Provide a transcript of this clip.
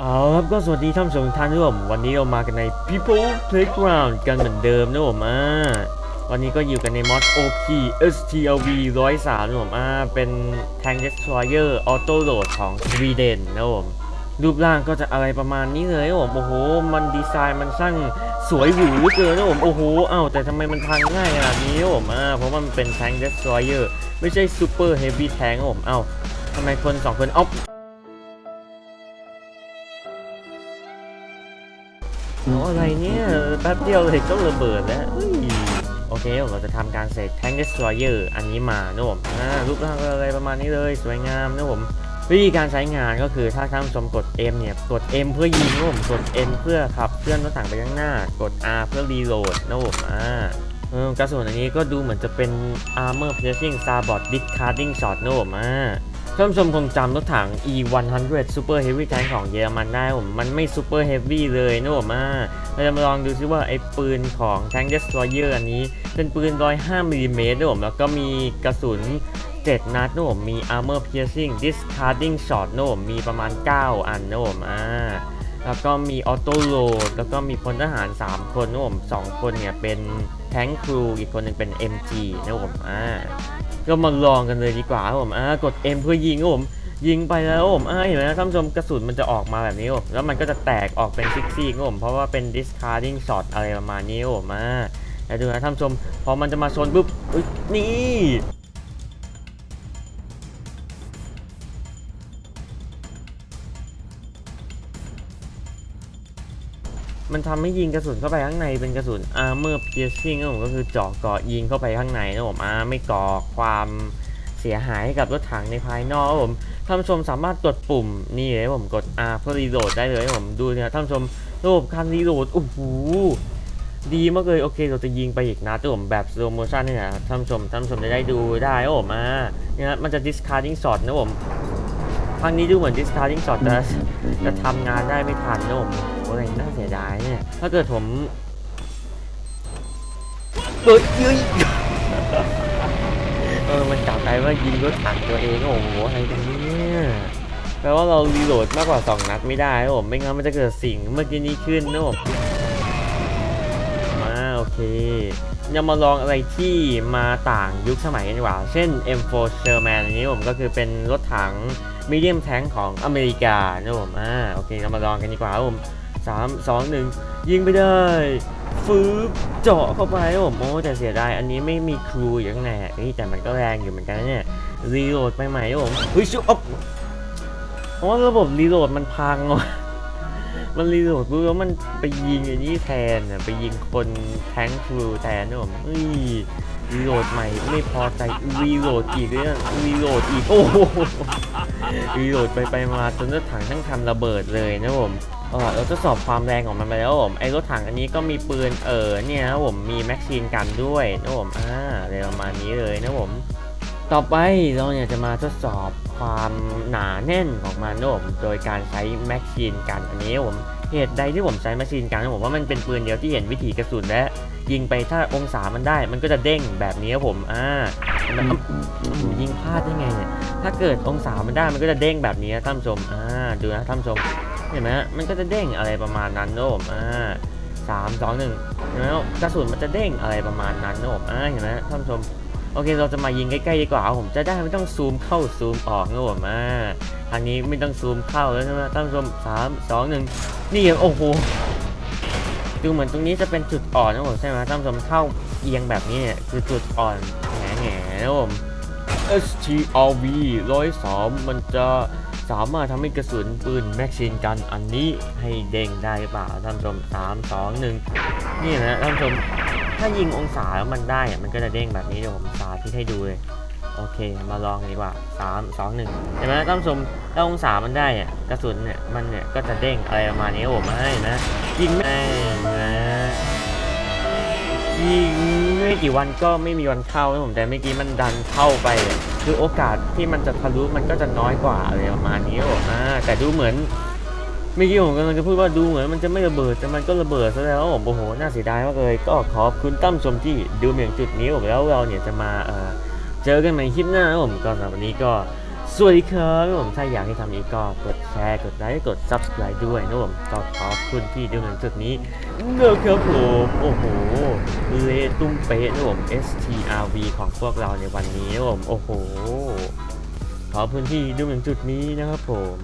เอาครับก็สวัสดีท่านผู้ชมทุกท่านด้วยผมวันนี้เรามากันใน People Playground กันเหมือนเดิมนะผมอ่าวันนี้ก็อยู่กันในมอด OP STLV 103นะผมอ่าเป็น Tank Destroyer Auto Load ของ Sweden นะผมรูปร่างก็จะอะไรประมาณนี้เลยนะผมโอ้โห มันดีไซน์มันช่างสวยหรูเลือเกินนะผมโอ้โหอ้าแต่ทำไมมันพังง่ายขนาดนี้นะผมอ่าเพราะมันเป็น Tank Destroyer ไม่ใช่ Super Heavy Tank นะผมเอ้าทำไมคนสองคนเอ้า โอ้อะไรเนี่ยแป๊บเดียวเลยก็ระเบิดแล้วโอเค เราจะทำการเสก Tank Destroyer อันนี้มานะผมอ่ารูปร่างก็อะไรประมาณนี้เลยสวยงามนะผมวิธีการใช้งานก็คือถ้าท่านผู้ชมกด M เนี่ย กด M เพื่อยิงนะผมกด N เพื่อขับเคลื่อนรถถังไปข้างหน้า กด R เพื่อรีโหลดนะผมอ่าเออกระสุนอันนี้ก็ดูเหมือนจะเป็น Armor Piercing sabot Discarding Shot นะผมอ่า ท่านผู้ชมคงจำรถถัง E100 Super Heavy Tank ของเยอรมันได้ผม มันไม่ Super Heavy เลยนะผมอ่าเราจะมาลองดูซิว่าไอ้ปืนของ Tank Destroyer อันนี้ เป็นปืน105มิลลิเมตรนะผมแล้วก็มีกระสุน 7 นัดนะผมมี Armor Piercing Discarding Shot นะผมมีประมาณ 9 อันนะผมอ่าแล้วก็มีออโต้โหลดแล้วก็มีพลทหาร 3 คนนะผม2คนเนี่ยเป็นแทงครูอีกคนหนึงเป็น MG นะผมอ่า ก็มาลองกันเลยดีกว่าครับผมอ่ากด M เพื่อยิงครับผมยิงไปแล้วผมอ่าเห็นไหมท่านผู้ชมกระสุนมันจะออกมาแบบนี้ผมแล้วมันก็จะแตกออกเป็นซิกซี่ครับผมเพราะว่าเป็น discarding shot อะไรประมาณนี้ครับผมอ่าแต่ดูนะท่านผู้ชมพอมันจะมาชนปุ๊บนี่ มันทำให้ยิงกระสุนเข้าไปข้างในเป็นกระสุน armor piercing ครับผมก็คือเจาะเกาะยิงเข้าไปข้างในนะผมอ่าไม่ก่อความเสียหายให้กับรถถังในภายนอกครับผมท่านผู้ชมสามารถกดปุ่มนี่เลยผมกด R เพื่อรีโหลดได้เลยผมดูเนี่ยท่านผู้ชมระบบการรีโหลดโอ้โหดีมากเลยโอเคเราจะยิงไปอีกนัดครับผมแบบ slow motion เนี่ยนะท่านผู้ชมท่านผู้ชมจะได้ดูได้ครับผมอ่าเนี่ยนะมันจะ discarding shot นะผมครั้งนี้ดูเหมือน discarding shot จะจะทำงานได้ไม่ทันนะผม โอ้ยน่าเสียดายเนี่ย ถ้าเกิดผมเอ้ยเอ้ยเออ มันกลับไปว่ายิงรถถังตัวเองโอ้โหอะไรกันเนี่ยแปลว่าเรารีโหลดมากกว่า 2 นัดไม่ได้ครับผม ไม่งั้นมันจะเกิดสิ่งเมื่อกี้นี้ขึ้นนะผมมาโอเคยังมาลองอะไรที่มาต่างยุคสมัยกันดีกว่า เช่น M4 Sherman อันนี้ผมก็คือเป็นรถถังมีเดียมแทงของอเมริกานะผมอ่าโอเคเรามาลองกันดีกว่าครับผม สามสองหนึ่งยิงไปได้ฟืบเจาะเข้าไปครับผมโอ้แต่เสียดายอันนี้ไม่มีครูอยู่ข้างในอ่แต่มันก็แรงอยู่เหมือนกันเนี่ยรีโหลดไปใหม่ครับผมเฮ้ยชุบอ๊อบอ๋อระบบรีโหลดมันพังว่ะมันรีโหลดปุ๊บแล้วมันไปยิงไอ้นี่แทนอะไปยิงคนแทงครูแทนนะผมเฮ้ยรีโหลดใหม่ไม่พอใจรีโหลดอีกเลยนะรีโหลดอีกโอ้โหรีโหลดไปไปมาจนรถถังทั้งคันระเบิดเลยนะผม ออเราทดสอบความแรงของมันไปแล้วผมไอ้รถถังอันนี้ก็มีปืนเออเนี่ยนะผมมีแม็กซีนกันด้วยนะผมอ่าอะไรประมาณนี้เลยนะผมต่อไปเราเนี่ยจะมาทดสอบความหนาแน่นของมันนะผมโดยการใช้แม็กซีนกันอันนี้ผมเหตุใดที่ผมใช้แม็กซีนกันนะผมว่ามันเป็นปืนเดียวที่เห็นวิถีกระสุนและยิงไปถ้าองศามันได้ มันก็จะเด้งแบบนี้ครับผมอ่ามันยิงพลาดได้ไงเนี่ยถ้าเกิดองศามันได้มันก็จะเด้งแบบนี้นะท่านผู้ชมอ่าดูนะท่านผู้ชม เห็นไหมฮะมันก็จะเด้งอะไรประมาณนั้นนะผมอ่าสามสองหนึ่งเห็นไหมกระสุนมันจะเด้งอะไรประมาณนั้นนะผมอ่าเห็นไหมท่านผู้ชมโอเคเราจะมายิงใกล้ๆดีกว่าผมจะได้ไม่ต้องซูมเข้าซูมออกนะผมอ่าทางนี้ไม่ต้องซูมเข้าแล้วใช่ไหมท่านผู้ชมสามสองหนึ่งนี่โอ้โหดูเหมือนตรงนี้จะเป็นจุดอ่อนนะผมใช่ไหมท่านผู้ชมเข้าเอียงแบบนี้เนี่ยคือจุดอ่อนแง่แง่ๆนะผม STRV 103มันจะ สามารถทำให้กระสุนปืนแม็กซีนกันอันนี้ให้เด้งได้หรือเปล่าท่านผู้ชม3 2 1นี่นะท่านผู้ชมถ้ายิงองศาแล้วมันได้มันก็จะเด้งแบบนี้เดี๋ยวผมสาธิตให้ดูเลยโอเค มาลองกันดีกว่า 3 2 1 เห็นไหมท่านผู้ชมถ้าองศามันได้อะกระสุนเนี่ยมันเนี่ยก็จะเด้งอะไรประมาณนี้ครับผมให้นะยิงไม่นะยิงไม่กี่วันก็ไม่มีวันเข้านะผมแต่เมื่อกี้มันดันเข้าไปอะ คือโอกาสที่มันจะทะลุมันก็จะน้อยกว่าอะไรประมาณนี้อ่าแต่ดูเหมือนเมื่อกี้ผมกำลังจะพูดว่าดูเหมือนมันจะไม่ระเบิดแต่มันก็ระเบิดซะแล้วผมโอ้โหน่าเสียดายมากเลย ก็ขอบคุณตั้มชมที่ดูเหมือนจุดนี้ผมแล้วเราเนี่ยจะมาเจอกันใหม่คลิปหน้าผมก็สำหรับวันนี้ก็ สวัสดีครับผมถ้าอยากให้ทำอีกก็กดแชร์กดไลค์กด subscribe ด้วยนะผมก็ขอบคุณที่ดูถึงจุดนี้นะครับผมโอ้โหเลตุ้มเป๊ะนะผม STRV ของพวกเราในวันนี้นะผมโอ้โหขอบคุณที่ดูถึงจุดนี้นะครับผม